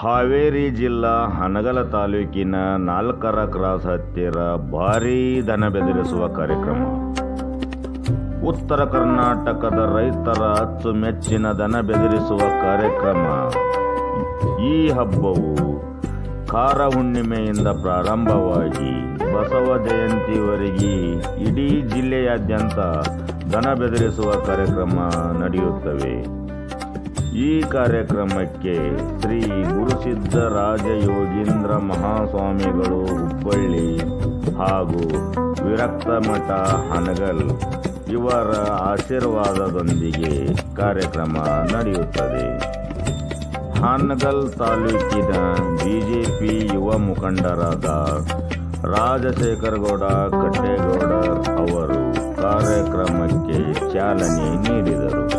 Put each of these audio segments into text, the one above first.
ಹಾವೇರಿ ಜಿಲ್ಲಾ ಹನಗಲ ತಾಲೂಕಿನ ನಾಲ್ಕರ ಕ್ರಾಸ್ ಹತ್ತಿರ ಭಾರೀ ದನ ಬೆದರಿಸುವ ಕಾರ್ಯಕ್ರಮ. ಉತ್ತರ ಕರ್ನಾಟಕದ ರೈತರ ಅಚ್ಚುಮೆಚ್ಚಿನ ದನ ಬೆದರಿಸುವ ಕಾರ್ಯಕ್ರಮ. ಈ ಹಬ್ಬವು ಕಾರ ಹುಣ್ಣಿಮೆಯಿಂದ ಪ್ರಾರಂಭವಾಗಿ ಬಸವ ಜಯಂತಿವರೆಗೆ ಇಡೀ ಜಿಲ್ಲೆಯಾದ್ಯಂತ ದನ ಬೆದರಿಸುವ ಕಾರ್ಯಕ್ರಮ ನಡೆಯುತ್ತವೆ. ಈ ಕಾರ್ಯಕ್ರಮಕ್ಕೆ ಶ್ರೀ ಗುರುಸಿದ್ಧ ರಾಜಯೋಗೀಂದ್ರ ಮಹಾಸ್ವಾಮಿಗಳು ಹುಬ್ಬಳ್ಳಿ ಹಾಗೂ ವಿರಕ್ತಮಠ ಹನಗಲ್ ಇವರ ಆಶೀರ್ವಾದದೊಂದಿಗೆ ಕಾರ್ಯಕ್ರಮ ನಡೆಯುತ್ತದೆ. ಹಾನಗಲ್ ತಾಲೂಕಿನ ಬಿಜೆಪಿ ಯುವ ಮುಖಂಡರಾದ ರಾಜಶೇಖರಗೌಡ ಕಟ್ಟೇಗೌಡ ಅವರು ಕಾರ್ಯಕ್ರಮಕ್ಕೆ ಚಾಲನೆ ನೀಡಿದರು.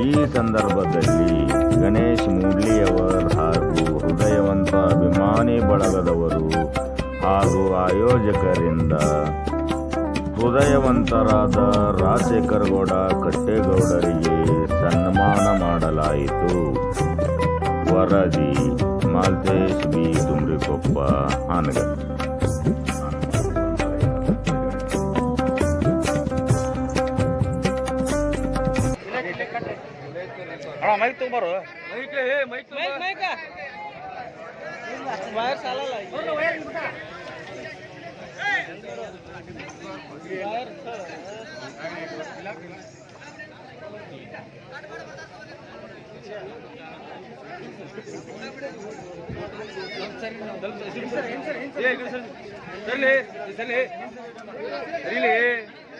ಈ ಸಂದರ್ಭದಲ್ಲಿ ಗಣೇಶ್ ಮೂಡ್ಲಿಯವರ್ ಹಾಗೂ ಹೃದಯವಂತ ಅಭಿಮಾನಿ ಬಳಗದವರು ಹಾಗೂ ಆಯೋಜಕರಿಂದ ಹೃದಯವಂತರಾದ ರಾಜಶೇಖರಗೌಡ ಕಟ್ಟೇಗೌಡರಿಗೆ ಸನ್ಮಾನ ಮಾಡಲಾಯಿತು. ವರದಿ ಮಾಲ್ತೇಶ್ ಬಿ. ತುಮ್ರಿಕೊಪ್ಪ ಅಣ್ಣ ಮೈಕ್ ತೊಗೊಂಬಾರು ಮೈಕ್ ಮೈಕ್ ವೈರ್ ಸಾಲಲ್ಲ ವೈರ್ ಸರಿ ಸರಿ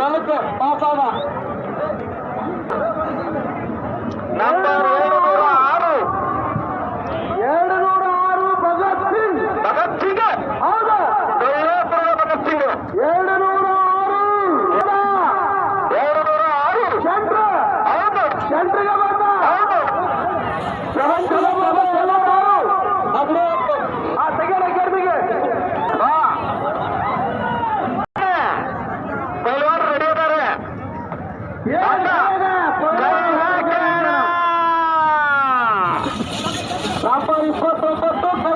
Balıklı, Baltağ'da. ಇಪ್ಪತ್ತೊಂಬತ್ತು ಕೈ